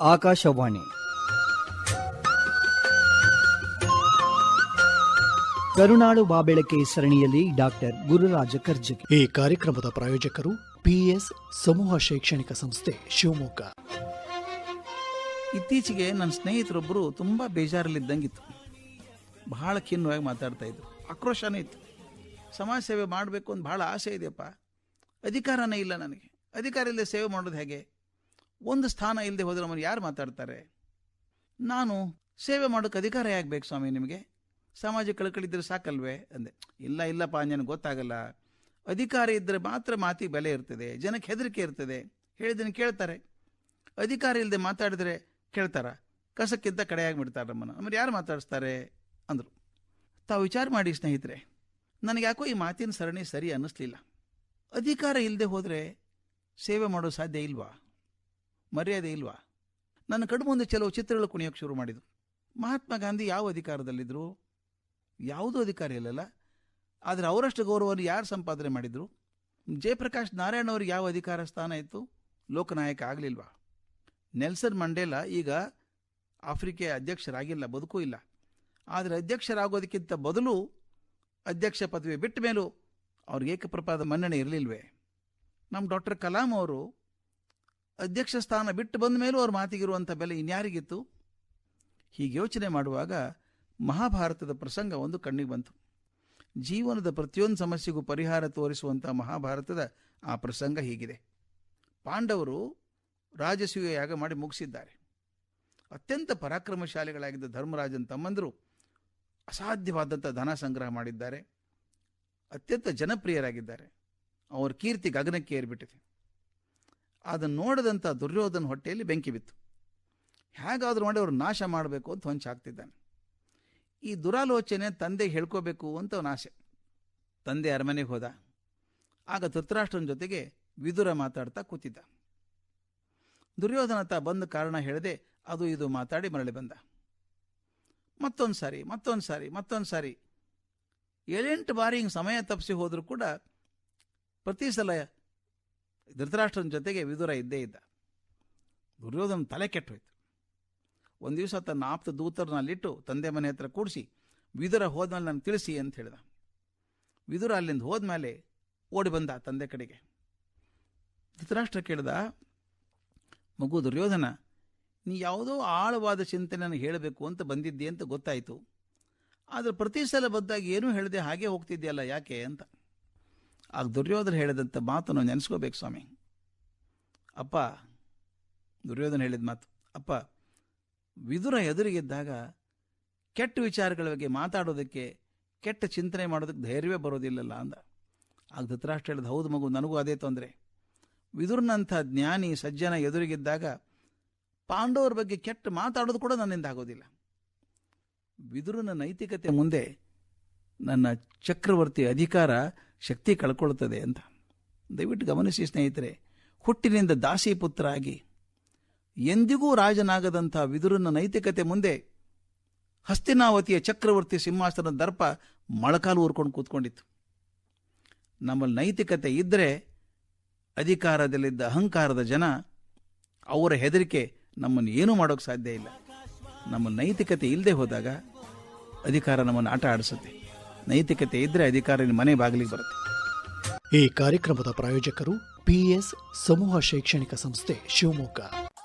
ಆಕಾಶವಾಣಿ. ಕರುನಾಡು ಬಾಬೆಳಕೆ ಸರಣಿಯಲ್ಲಿ ಡಾಕ್ಟರ್ ಗುರುರಾಜ ಕರ್ಜಗಿ ಈ ಕಾರ್ಯಕ್ರಮದ ಪ್ರಾಯೋಜಕರು ಪಿಎಸ್ ಸಮೂಹ ಶೈಕ್ಷಣಿಕ ಸಂಸ್ಥೆ ಶಿವಮೊಗ್ಗ. ಇತ್ತೀಚೆಗೆ ನನ್ನ ಸ್ನೇಹಿತರೊಬ್ಬರು ತುಂಬ ಬೇಜಾರಲ್ಲಿದ್ದಂಗಿತ್ತು. ಬಹಳ ಖಿನ್ನವಾಗಿ ಮಾತಾಡ್ತಾ ಇದ್ರು. ಆಕ್ರೋಶನೇ ಇತ್ತು. ಸಮಾಜ ಸೇವೆ ಮಾಡಬೇಕು ಅಂತ ಬಹಳ ಆಸೆ ಇದೆಯಪ್ಪ. ಅಧಿಕಾರನೇ ಇಲ್ಲ ನನಗೆ. ಅಧಿಕಾರ ಇಲ್ಲದೆ ಸೇವೆ ಮಾಡೋದು ಹೇಗೆ? ಒಂದು ಸ್ಥಾನ ಇಲ್ಲದೆ ಹೋದ್ರೆ ನಮ್ಮನ್ನು ಯಾರು ಮಾತಾಡ್ತಾರೆ? ನಾನು ಸೇವೆ ಮಾಡೋಕ್ಕೆ ಅಧಿಕಾರ ಯಾಕೆ ಸ್ವಾಮಿ ನಿಮಗೆ. ಸಮಾಜ ಕಳ್ಕಳಿದ್ರೆ ಸಾಕಲ್ವೇ? ಅಂದೆ. ಇಲ್ಲ, ಇಲ್ಲಪ್ಪ ನನಗೆ ಗೊತ್ತಾಗಲ್ಲ. ಅಧಿಕಾರ ಇದ್ದರೆ ಮಾತ್ರ ಮಾತಿಗೆ ಬೆಲೆ ಇರ್ತದೆ, ಜನಕ್ಕೆ ಹೆದರಿಕೆ ಇರ್ತದೆ. ಹೇಳಿದ್ದನ್ನು ಕೇಳ್ತಾರೆ. ಅಧಿಕಾರ ಇಲ್ಲದೆ ಮಾತಾಡಿದ್ರೆ ಕೇಳ್ತಾರ? ಕಸಕ್ಕಿಂತ ಕಡೆಯಾಗಿ ಬಿಡ್ತಾರೆ ನಮ್ಮನ್ನು. ನಮ್ಮನ್ನು ಯಾರು ಮಾತಾಡಿಸ್ತಾರೆ? ಅಂದರು. ತಾವು ವಿಚಾರ ಮಾಡಿ ಸ್ನೇಹಿತರೆ, ನನಗೆ ಯಾಕೋ ಈ ಮಾತಿನ ಸರಣಿ ಸರಿ ಅನ್ನಿಸ್ಲಿಲ್ಲ. ಅಧಿಕಾರ ಇಲ್ಲದೆ ಹೋದರೆ ಸೇವೆ ಮಾಡೋ ಸಾಧ್ಯ ಇಲ್ವಾ? ಮರ್ಯಾದೆ ಇಲ್ವಾ? ನನ್ನ ಕಡು ಮುಂದೆ ಕೆಲವು ಚಿತ್ರಗಳು ಕುಣಿಯೋಕೆ ಶುರು ಮಾಡಿದರು ಮಹಾತ್ಮ ಗಾಂಧಿ ಯಾವ ಅಧಿಕಾರದಲ್ಲಿದ್ದರು ಯಾವುದೂ ಅಧಿಕಾರ ಇಲ್ಲಲ್ಲ. ಆದರೆ ಅವರಷ್ಟು ಗೌರವವನ್ನು ಯಾರು ಸಂಪಾದನೆ ಮಾಡಿದರು? ಜಯಪ್ರಕಾಶ್ ನಾರಾಯಣ ಅವ್ರಿಗೆ ಯಾವ ಅಧಿಕಾರ ಸ್ಥಾನ ಇತ್ತು? ಲೋಕನಾಯಕ ಆಗಲಿಲ್ವಾ? ನೆಲ್ಸನ್ ಮಂಡೇಲ ಈಗ ಆಫ್ರಿಕೆಯ ಅಧ್ಯಕ್ಷರಾಗಿಲ್ಲ, ಬದುಕೂ ಇಲ್ಲ. ಆದರೆ ಅಧ್ಯಕ್ಷರಾಗೋದಕ್ಕಿಂತ ಬದಲು ಅಧ್ಯಕ್ಷ ಪದವಿ ಬಿಟ್ಟ ಮೇಲೂ ಅವ್ರಿಗೆ ಏಕಪ್ರಪಾದ ಮನ್ನಣೆ ಇರಲಿಲ್ವೇ? ನಮ್ಮ ಡಾಕ್ಟರ್ ಕಲಾಂ ಅವರು ಅಧ್ಯಕ್ಷ ಸ್ಥಾನ ಬಿಟ್ಟು ಬಂದ ಮೇಲೂ ಅವ್ರ ಮಾತಿಗಿರುವಂಥ ಬೆಲೆ ಇನ್ಯಾರಿಗಿತ್ತು? ಹೀಗೆ ಯೋಚನೆ ಮಾಡುವಾಗ ಮಹಾಭಾರತದ ಪ್ರಸಂಗ ಒಂದು ಕಣ್ಣಿಗೆ ಬಂತು. ಜೀವನದ ಪ್ರತಿಯೊಂದು ಸಮಸ್ಯೆಗೂ ಪರಿಹಾರ ತೋರಿಸುವಂಥ ಮಹಾಭಾರತದ ಆ ಪ್ರಸಂಗ ಹೀಗಿದೆ. ಪಾಂಡವರು ರಾಜಸೂಯ ಯಾಗ ಮಾಡಿ ಮುಗಿಸಿದ್ದಾರೆ. ಅತ್ಯಂತ ಪರಾಕ್ರಮಶಾಲಿಗಳಾಗಿದ್ದ ಧರ್ಮರಾಜನ್ ತಮ್ಮಂದರು ಅಸಾಧ್ಯವಾದಂಥ ಧನ ಸಂಗ್ರಹ ಮಾಡಿದ್ದಾರೆ. ಅತ್ಯಂತ ಜನಪ್ರಿಯರಾಗಿದ್ದಾರೆ. ಅವರ ಕೀರ್ತಿ ಗಗನಕ್ಕೆ ಏರಿಬಿಟ್ಟಿದೆ ಅದನ್ನು ನೋಡದಂಥ ದುರ್ಯೋಧನ ಹೊಟ್ಟೆಯಲ್ಲಿ ಬೆಂಕಿ ಬಿತ್ತು. ಹೇಗಾದರೂ ಮಾಡಿ ಅವ್ರು ನಾಶ ಮಾಡಬೇಕು ಅಂತ ಹೊಂಚಾಗ್ತಿದ್ದಾನೆ ಈ ದುರಾಲೋಚನೆ ತಂದೆಗೆ ಹೇಳ್ಕೋಬೇಕು ಅಂತ ಅವನ ಆಸೆ. ತಂದೆ ಅರಮನೆಗೆ ಹೋದ. ಆಗ ಧೃತರಾಷ್ಟ್ರನ ಜೊತೆಗೆ ವಿದುರ ಮಾತಾಡ್ತಾ ಕೂತಿದ್ದ. ದುರ್ಯೋಧನ ತ ಬಂದ ಕಾರಣ ಹೇಳದೆ ಅದು ಇದು ಮಾತಾಡಿ ಮರಳಿ ಬಂದ. ಮತ್ತೊಂದು ಸಾರಿ ಮತ್ತೊಂದು ಸಾರಿ ಮತ್ತೊಂದು ಸಾರಿ. ಏಳೆಂಟು ಬಾರಿ ಹಿಂಗೆ ಸಮಯ ತಪ್ಪಿಸಿ ಹೋದರೂ ಕೂಡ ಪ್ರತಿ ಸಲ ಧೃತರಾಷ್ಟ್ರನ ಜೊತೆಗೆ ವಿದುರ ಇದ್ದೇ ಇದ್ದ. ದುರ್ಯೋಧನ ತಲೆ ಕೆಟ್ಟೋಯ್ತು. ಒಂದು ದಿವಸ ತನ್ನ ಆಪ್ತ ದೂತರನ್ನಲ್ಲಿಟ್ಟು ತಂದೆ ಮನೆ ಹತ್ರ ಕೂಡಿಸಿ, ವಿದುರ ಹೋದ್ಮೇಲೆ ನನಗೆ ತಿಳಿಸಿ ಅಂತ ಹೇಳಿದ. ವಿದುರ ಅಲ್ಲಿಂದ ಹೋದ್ಮೇಲೆ ಓಡಿ ಬಂದ ತಂದೆ ಕಡೆಗೆ. ಧೃತರಾಷ್ಟ್ರ ಕೇಳಿದ, ಮಗು ದುರ್ಯೋಧನ, ನೀ ಯಾವುದೋ ಆಳವಾದ ಚಿಂತೆ ನನಗೆ ಹೇಳಬೇಕು ಅಂತ ಬಂದಿದ್ದೆ ಅಂತ ಗೊತ್ತಾಯಿತು. ಆದರೆ ಪ್ರತಿ ಸಲ ಬದ್ದಾಗ ಏನೂ ಹೇಳದೆ ಹಾಗೆ ಹೋಗ್ತಿದ್ದೆಯಲ್ಲ ಯಾಕೆ ಅಂತ. ಆಗ ದುರ್ಯೋಧನ ಹೇಳಿದಂಥ ಮಾತನ್ನು ನೆನೆಸ್ಕೋಬೇಕು ಸ್ವಾಮಿ. ಅಪ್ಪ, ದುರ್ಯೋಧನ ಹೇಳಿದ ಮಾತು, ಅಪ್ಪ, ವಿದುರ ಎದುರಿಗಿದ್ದಾಗ ಕೆಟ್ಟ ವಿಚಾರಗಳ ಬಗ್ಗೆ ಮಾತಾಡೋದಕ್ಕೆ ಕೆಟ್ಟ ಚಿಂತನೆ ಮಾಡೋದಕ್ಕೆ ಧೈರ್ಯವೇ ಬರೋದಿಲ್ಲಲ್ಲ ಅಂದ. ಆಗ ಧೃತರಾಷ್ಟ್ರ ಹೇಳಿದ, ಹೌದು ಮಗು, ನನಗೂ ಅದೇ ತೊಂದರೆ. ವಿದುರ್ನಂಥ ಜ್ಞಾನಿ, ಸಜ್ಜನ ಎದುರಿಗಿದ್ದಾಗ ಪಾಂಡವರ ಬಗ್ಗೆ ಕೆಟ್ಟ ಮಾತಾಡೋದು ಕೂಡ ನನ್ನಿಂದ ಆಗೋದಿಲ್ಲ. ವಿದುರನ ನೈತಿಕತೆ ಮುಂದೆ ನನ್ನ ಚಕ್ರವರ್ತಿ ಅಧಿಕಾರ ಶಕ್ತಿ ಕಳ್ಕೊಳ್ತದೆ ಅಂತ. ದಯವಿಟ್ಟು ಗಮನಿಸಿ ಸ್ನೇಹಿತರೆ, ಹುಟ್ಟಿನಿಂದ ದಾಸಿ ಪುತ್ರ ಆಗಿ ಎಂದಿಗೂ ರಾಜನಾಗದಂಥ ವಿದುರನ ನೈತಿಕತೆ ಮುಂದೆ ಹಸ್ತಿನಾವತಿಯ ಚಕ್ರವರ್ತಿ ಸಿಂಹಾಸನ ದರ್ಪ ಮೊಳಕಾಲು ಊರ್ಕೊಂಡು ಕೂತ್ಕೊಂಡಿತ್ತು. ನಮ್ಮಲ್ಲಿ ನೈತಿಕತೆ ಇದ್ದರೆ ಅಧಿಕಾರದಲ್ಲಿದ್ದ ಅಹಂಕಾರದ ಜನ ಅವರ ಹೆದರಿಕೆ ನಮ್ಮನ್ನು ಏನೂ ಮಾಡೋಕ್ಕೆ ಸಾಧ್ಯ ಇಲ್ಲ. ನಮ್ಮ ನೈತಿಕತೆ ಇಲ್ಲದೆ ಹೋದಾಗ ಅಧಿಕಾರ ನಮ್ಮನ್ನು ಆಟ ಆಡಿಸುತ್ತೆ. ನೈತಿಕತೆ ಇದ್ದರೆ ಅಧಿಕಾರ ಮನೆ ಬಾಗಿಲಿಗೆ ಬರುತ್ತೆ. ಈ ಕಾರ್ಯಕ್ರಮದ ಪ್ರಾಯೋಜಕರು ಪಿಎಸ್ ಸಮೂಹ ಶೈಕ್ಷಣಿಕ ಸಂಸ್ಥೆ ಶಿವಮೊಗ್ಗ.